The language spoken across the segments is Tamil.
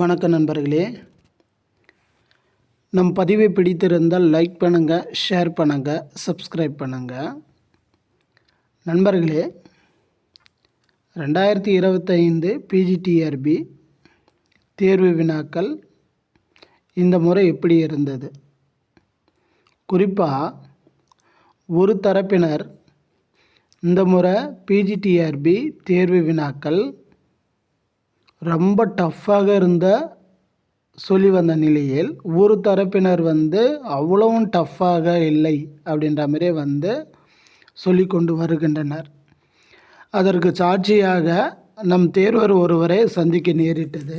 வணக்கம் நண்பர்களே. நம் பதிவை பிடித்திருந்தால் லைக் பண்ணுங்கள் ஷேர் பண்ணுங்கள் சப்ஸ்கிரைப் பண்ணுங்கள் நண்பர்களே ரெண்டாயிரத்தி இருபத்தைந்து பிஜிடிஆர்பி தேர்வு வினாக்கள் இந்த முறை எப்படி இருந்தது? குறிப்பாக ஒரு தரப்பினர் இந்த முறை பிஜிடிஆர்பி தேர்வு வினாக்கள் ரொம்ப டஃப்பாக இருந்த சொல்லி வந்த நிலையில் ஒரு தரப்பினர் வந்து அவ்வளவும் டஃப்பாக இல்லை அப்படின்ற மாதிரி வந்து சொல்லி கொண்டு வருகின்றனர். அதற்கு சாட்சியாக நம் தேர்வர் ஒருவரை சந்திக்க நேரிட்டது.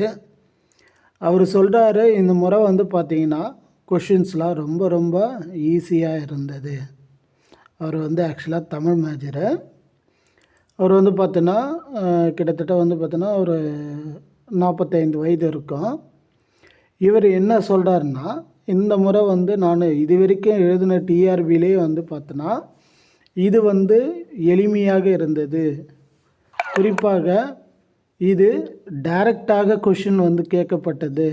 அவர் சொல்கிறாரு இந்த முறை வந்து பார்த்திங்கன்னா கொஷின்ஸ்லாம் ரொம்ப ரொம்ப ஈஸியாக இருந்தது. அவர் வந்து ஆக்சுவலாக தமிழ் மேஜரை. அவர் வந்து பார்த்தோன்னா கிட்டத்தட்ட வந்து பார்த்தோன்னா ஒரு நாற்பத்தைந்து வயது இருக்கும். இவர் என்ன சொல்கிறாருன்னா இந்த முறை வந்து நான் இது வரைக்கும் எழுதின டிஆர்பிலே வந்து பார்த்தோன்னா இது வந்து எளிமையாக இருந்தது. குறிப்பாக இது டைரக்டாக கொஷின் வந்து கேட்கப்பட்டது.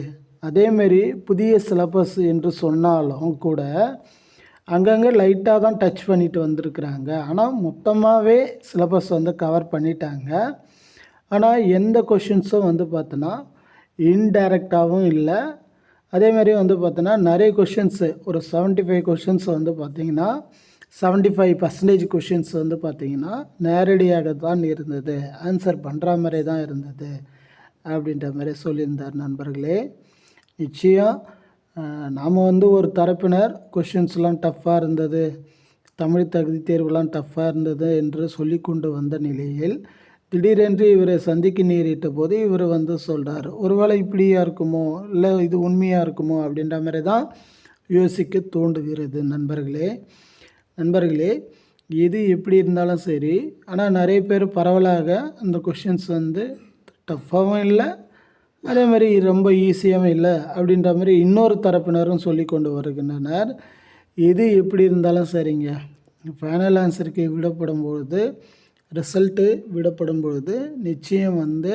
அதேமாரி புதிய சிலபஸ் என்று சொன்னாலும் கூட அங்கங்கே லைட்டாக தான் டச் பண்ணிட்டு வந்திருக்குறாங்க. ஆனால் மொத்தமாகவே சிலபஸ் வந்து கவர் பண்ணிட்டாங்க. ஆனால் எந்த கொஷின்ஸும் வந்து பார்த்தோன்னா இன்டைரக்டாகவும் இல்லை. அதேமாதிரி வந்து பார்த்தோன்னா நிறைய கொஷின்ஸு ஒரு செவன்ட்டி ஃபைவ் கொஷின்ஸ் வந்து பார்த்திங்கன்னா செவன்ட்டி ஃபைவ் பர்சன்டேஜ் கொஷின்ஸ் வந்து பார்த்திங்கன்னா நேரடியாக தான் இருந்தது. ஆன்சர் பண்ணுற மாதிரி தான் இருந்தது. அப்படின்ற மாதிரி சொல்லியிருந்தார் நண்பர்களே. நிச்சயம் நாம் வந்து ஒரு தரப்பினர் கொஷின்ஸ்லாம் டஃப்பாக இருந்தது தமிழ் தகுதி தேர்வுலாம் டஃப்பாக இருந்தது என்று சொல்லி கொண்டு வந்த நிலையில் திடீரென்று இவரை சந்திக்க நேரிட்ட போது இவர் வந்து சொல்கிறார் ஒருவேளை இப்படியா இருக்குமோ இல்லை இது உண்மையாக இருக்குமோ? அப்படின்ற மாதிரி தான் யோசிக்க தூண்டுகிறது நண்பர்களே. நண்பர்களே எது எப்படி இருந்தாலும் சரி ஆனால் நிறைய பேர் பரவலாக அந்த கொஷின்ஸ் வந்து டஃப்பாகவும் இல்லை அதே மாதிரி ரொம்ப ஈஸியாகவும் இல்லை அப்படின்ற மாதிரி இன்னொரு தரப்பினரும் சொல்லி கொண்டு வருகின்றனர். எது எப்படி இருந்தாலும் சரிங்க. ஃபைனல் ஆன்சருக்கு விடப்படும் பொழுது ரிசல்ட்டு விடப்படும் பொழுது நிச்சயம் வந்து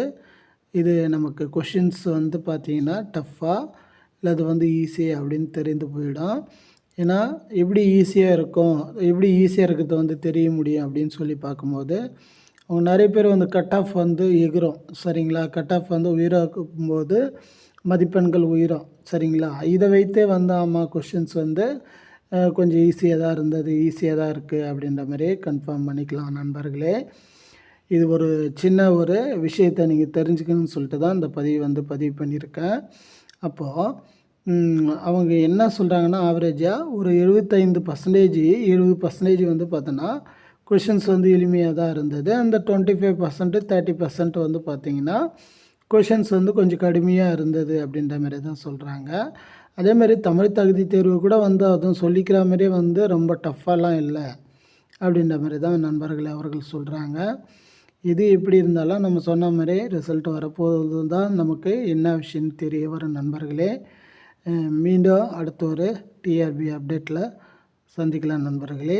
இது நமக்கு கொஷின்ஸ் வந்து பார்த்திங்கன்னா டஃப்பாக இல்லை அது வந்து ஈஸி அப்படின்னு தெரிந்து போயிடும். ஏன்னா எப்படி ஈஸியாக இருக்கும் எப்படி ஈஸியாக இருக்கிறது வந்து தெரிய முடியும் அப்படின்னு சொல்லி பார்க்கும்போது அவங்க நிறைய பேர் வந்து கட் ஆஃப் வந்து எகிரும் சரிங்களா? கட் ஆஃப் வந்து உயிராக்கும் போது மதிப்பெண்கள் உயிரும் சரிங்களா? இதை வைத்தே வந்து ஆமாம் கொஷின்ஸ் வந்து கொஞ்சம் ஈஸியாக தான் இருந்தது ஈஸியாக தான் இருக்குது அப்படின்ற மாதிரி கன்ஃபார்ம் பண்ணிக்கலாம் நண்பர்களே. இது ஒரு சின்ன ஒரு விஷயத்தை நீங்கள் தெரிஞ்சுக்கணும்னு சொல்லிட்டு தான் இந்த பதிவு வந்து பதிவு பண்ணியிருக்கேன். அப்போது அவங்க என்ன சொல்கிறாங்கன்னா ஆவரேஜாக ஒரு எழுபத்தைந்து பர்சன்டேஜ் எழுபது பர்சன்டேஜ் வந்து பார்த்தோன்னா கொஷின்ஸ் வந்து எளிமையாக தான் இருந்தது. அந்த twenty five percent thirty percent வந்து பார்த்திங்கன்னா கொஷின்ஸ் வந்து கொஞ்சம் கடுமையாக இருந்தது அப்படின்ற மாதிரி தான் சொல்கிறாங்க அதேமாதிரி தமிழ் தகுதி தேர்வு கூட வந்து அதுவும் சொல்லிக்கிற மாதிரியே வந்து ரொம்ப டஃப்பாலாம் இல்லை அப்படின்ற மாதிரி தான் நண்பர்கள் அவர்கள் சொல்கிறாங்க இது எப்படி இருந்தாலும் நம்ம சொன்ன மாதிரி ரிசல்ட் வரப்போது தான் நமக்கு என்ன விஷயம்னு தெரிய வரும் நண்பர்களே. மீண்டும் அடுத்த ஒரு டிஆர்பி அப்டேட்டில் சந்திக்கலாம் நண்பர்களே.